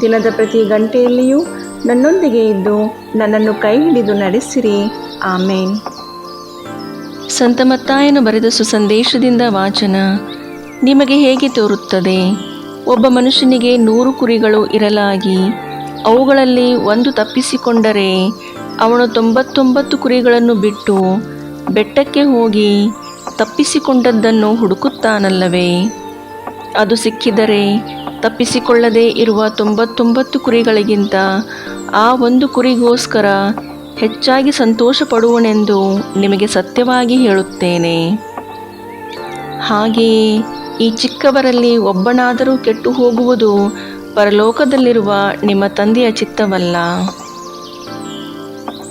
ದಿನದ ಪ್ರತಿ ಗಂಟೆಯಲ್ಲಿಯೂ ನನ್ನೊಂದಿಗೆ ಇದ್ದು ನನ್ನನ್ನು ಕೈ ಹಿಡಿದು ನಡೆಸಿರಿ. ಆಮೇನ್. ಸಂತ ಮತ್ತಾಯನು ಬರೆದ ಸುಸಂದೇಶದಿಂದ ವಾಚನ, ನಿಮಗೆ ಹೇಗೆ ತೋರುತ್ತದೆ? ಒಬ್ಬ ಮನುಷ್ಯನಿಗೆ ನೂರು ಕುರಿಗಳು ಇರಲಾಗಿ, ಅವುಗಳಲ್ಲಿ ಒಂದು ತಪ್ಪಿಸಿಕೊಂಡರೆ ಅವನು ತೊಂಬತ್ತೊಂಬತ್ತು ಕುರಿಗಳನ್ನು ಬಿಟ್ಟು ಬೆಟ್ಟಕ್ಕೆ ಹೋಗಿ ತಪ್ಪಿಸಿಕೊಂಡದ್ದನ್ನು ಹುಡುಕುತ್ತಾನಲ್ಲವೇ? ಅದು ಸಿಕ್ಕಿದರೆ ತಪ್ಪಿಸಿಕೊಳ್ಳದೇ ಇರುವ ತೊಂಬತ್ತೊಂಬತ್ತು ಕುರಿಗಳಿಗಿಂತ ಆ ಒಂದು ಕುರಿಗೋಸ್ಕರ ಹೆಚ್ಚಾಗಿ ಸಂತೋಷ ಪಡುವನೆಂದು ನಿಮಗೆ ಸತ್ಯವಾಗಿ ಹೇಳುತ್ತೇನೆ. ಹಾಗೆಯೇ ಈ ಚಿಕ್ಕವರಲ್ಲಿ ಒಬ್ಬನಾದರೂ ಕೆಟ್ಟು ಹೋಗುವುದು ಪರಲೋಕದಲ್ಲಿರುವ ನಿಮ್ಮ ತಂದೆಯ ಚಿತ್ತವಲ್ಲ.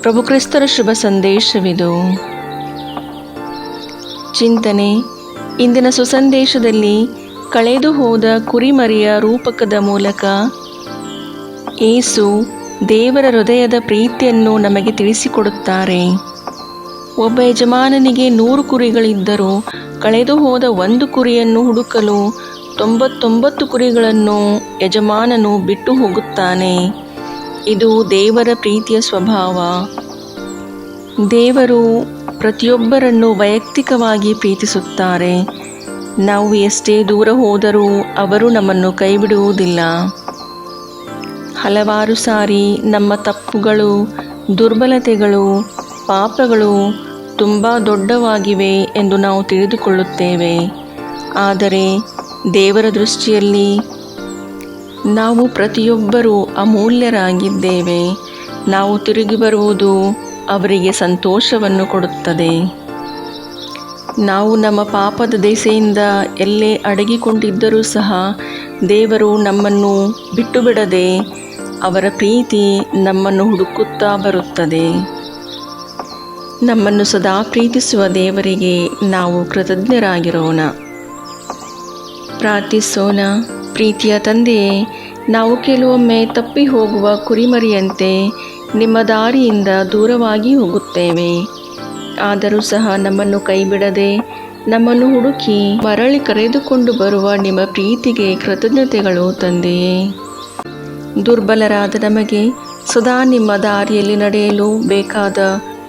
ಪ್ರಭುಕ್ರಿಸ್ತರ ಶುಭ ಸಂದೇಶವಿದು. ಚಿಂತನೆ, ಇಂದಿನ ಸುಸಂದೇಶದಲ್ಲಿ ಕಳೆದು ಹೋದ ಕುರಿಮರಿಯ ರೂಪಕದ ಮೂಲಕ ಏಸು ದೇವರ ಹೃದಯದ ಪ್ರೀತಿಯನ್ನು ನಮಗೆ ತಿಳಿಸಿಕೊಡುತ್ತಾರೆ. ಒಬ್ಬ ಯಜಮಾನನಿಗೆ ನೂರು ಕುರಿಗಳಿದ್ದರೂ ಕಳೆದು ಹೋದ ಒಂದು ಕುರಿಯನ್ನು ಹುಡುಕಲು ತೊಂಬತ್ತೊಂಬತ್ತು ಕುರಿಗಳನ್ನು ಯಜಮಾನನು ಬಿಟ್ಟು ಹೋಗುತ್ತಾನೆ. ಇದು ದೇವರ ಪ್ರೀತಿಯ ಸ್ವಭಾವ. ದೇವರು ಪ್ರತಿಯೊಬ್ಬರನ್ನು ವೈಯಕ್ತಿಕವಾಗಿ ಪ್ರೀತಿಸುತ್ತಾರೆ. ನಾವು ಎಷ್ಟೇ ದೂರ ಹೋದರೂ ಅವರು ನಮ್ಮನ್ನು ಕೈಬಿಡುವುದಿಲ್ಲ. ಹಲವಾರು ಸಾರಿ ನಮ್ಮ ತಪ್ಪುಗಳು, ದುರ್ಬಲತೆಗಳು, ಪಾಪಗಳು ತುಂಬ ದೊಡ್ಡವಾಗಿವೆ ಎಂದು ನಾವು ತಿಳಿದುಕೊಳ್ಳುತ್ತೇವೆ. ಆದರೆ ದೇವರ ದೃಷ್ಟಿಯಲ್ಲಿ ನಾವು ಪ್ರತಿಯೊಬ್ಬರೂ ಅಮೂಲ್ಯರಾಗಿದ್ದೇವೆ. ನಾವು ತಿರುಗಿ ಬರುವುದು ಅವರಿಗೆ ಸಂತೋಷವನ್ನು ಕೊಡುತ್ತದೆ. ನಾವು ನಮ್ಮ ಪಾಪದ ದೆಸೆಯಿಂದ ಎಲ್ಲೇ ಅಡಗಿಕೊಂಡಿದ್ದರೂ ಸಹ ದೇವರು ನಮ್ಮನ್ನು ಬಿಟ್ಟು ಬಿಡದೆ ಅವರ ಪ್ರೀತಿ ನಮ್ಮನ್ನು ಹುಡುಕುತ್ತಾ ಬರುತ್ತದೆ. ನಮ್ಮನ್ನು ಸದಾ ಪ್ರೀತಿಸುವ ದೇವರಿಗೆ ನಾವು ಕೃತಜ್ಞರಾಗಿರೋಣ. ಪ್ರಾರ್ಥಿಸೋಣ. ಪ್ರೀತಿಯ ತಂದೆಯೇ, ನಾವು ಕೆಲವೊಮ್ಮೆ ತಪ್ಪಿ ಹೋಗುವ ಕುರಿಮರಿಯಂತೆ ನಿಮ್ಮ ದಾರಿಯಿಂದ ದೂರವಾಗಿ ಹೋಗುತ್ತೇವೆ. ಆದರೂ ಸಹ ನಮ್ಮನ್ನು ಕೈಬಿಡದೆ ನಮ್ಮನ್ನು ಹುಡುಕಿ ಮರಳಿ ಕರೆದುಕೊಂಡು ಬರುವ ನಿಮ್ಮ ಪ್ರೀತಿಗೆ ಕೃತಜ್ಞತೆಗಳು ತಂದೆಯೇ. ದುರ್ಬಲರಾದ ನಮಗೆ ಸದಾ ನಿಮ್ಮ ದಾರಿಯಲ್ಲಿ ನಡೆಯಲು ಬೇಕಾದ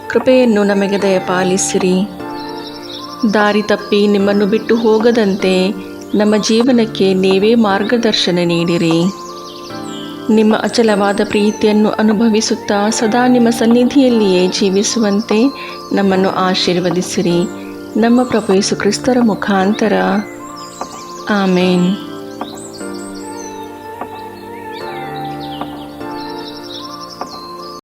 ಕೃಪೆಯನ್ನು ನಮಗೆ ದಯಪಾಲಿಸಿರಿ. ದಾರಿ ತಪ್ಪಿ ನಿಮ್ಮನ್ನು ಬಿಟ್ಟು ಹೋಗದಂತೆ ನಮ್ಮ ಜೀವನಕ್ಕೆ ನೀವೇ ಮಾರ್ಗದರ್ಶನ ನೀಡಿರಿ. ನಿಮ್ಮ ಅಚಲವಾದ ಪ್ರೀತಿಯನ್ನು ಅನುಭವಿಸುತ್ತಾ ಸದಾ ನಿಮ್ಮ ಸನ್ನಿಧಿಯಲ್ಲಿಯೇ ಜೀವಿಸುವಂತೆ ನಮ್ಮನ್ನು ಆಶೀರ್ವದಿಸಿರಿ. ನಮ್ಮ ಪ್ರಭು ಯೇಸು ಕ್ರಿಸ್ತರ ಮುಖಾಂತರ. ಆಮೇನ್.